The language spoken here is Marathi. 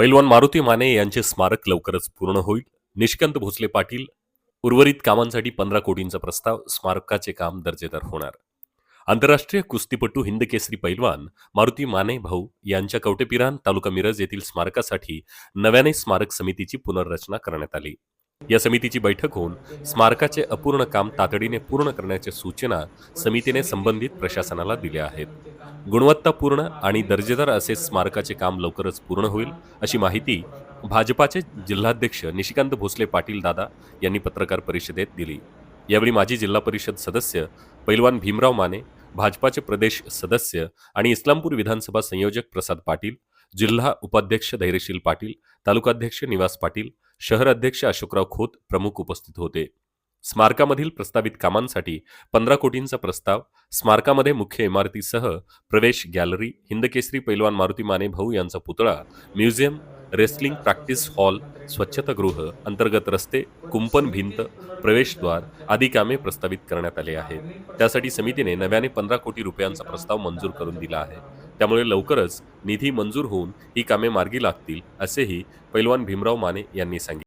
पैलवान मारुती माने यांचे स्मारक लवकरच पूर्ण होईल. निष्कंत भोसले पाटील उर्वरित कामांसाठी पंधरा कोटींचा प्रस्ताव स्मारकाचे काम दर्जेदार होणार. आंतरराष्ट्रीय कुस्तीपटू हिंद केसरी पैलवान मारुती माने भाऊ यांच्या कवटेपिरान तालुका मिरज येथील स्मारकासाठी नव्याने स्मारक समितीची पुनर्रचना करण्यात आली. या समितीची बैठक होऊन स्मारकाचे अपूर्ण काम तातडीने पूर्ण करण्याच्या सूचना समितीने संबंधित प्रशासनाला दिल्या आहेत. गुणवत्तापूर्ण आणि दर्जेदार असे स्मारकाचे काम लवकरच पूर्ण होईल अशी माहिती भाजपाचे जिल्हाध्यक्ष निशिकांत भोसले पाटील दादा यांनी पत्रकार परिषदेत दिली. यावेळी माजी जिल्हा परिषद सदस्य पैलवान भीमराव माने भाजपाचे प्रदेश सदस्य आणि इस्लामपूर विधानसभा संयोजक प्रसाद पाटील जिल्हा उपाध्यक्ष धैर्यशील पाटील तालुकाध्यक्ष निवास पाटील शहर अध्यक्ष अशोकराव खोत प्रमुख उपस्थित होते. स्मारकामधील प्रस्तावित कामांसाठी पंधरा कोटींचा प्रस्ताव स्मारकामध्ये मुख्य इमारतीसह प्रवेश गॅलरी हिंदकेसरी पैलवान मारुती माने भाऊ यांचा पुतळा म्युझियम रेसलिंग प्रॅक्टिस हॉल स्वच्छतागृह अंतर्गत रस्ते कुंपण भिंत प्रवेशद्वार आदी कामे प्रस्तावित करण्यात आले आहेत. त्यासाठी समितीने नव्याने पंधरा कोटी रुपयांचा प्रस्ताव मंजूर करून दिला आहे. त्यामुळे लवकरच निधी मंजूर होऊन ही कामे मार्गी लागतील असेही पैलवान भीमराव माने यांनी सांगितले.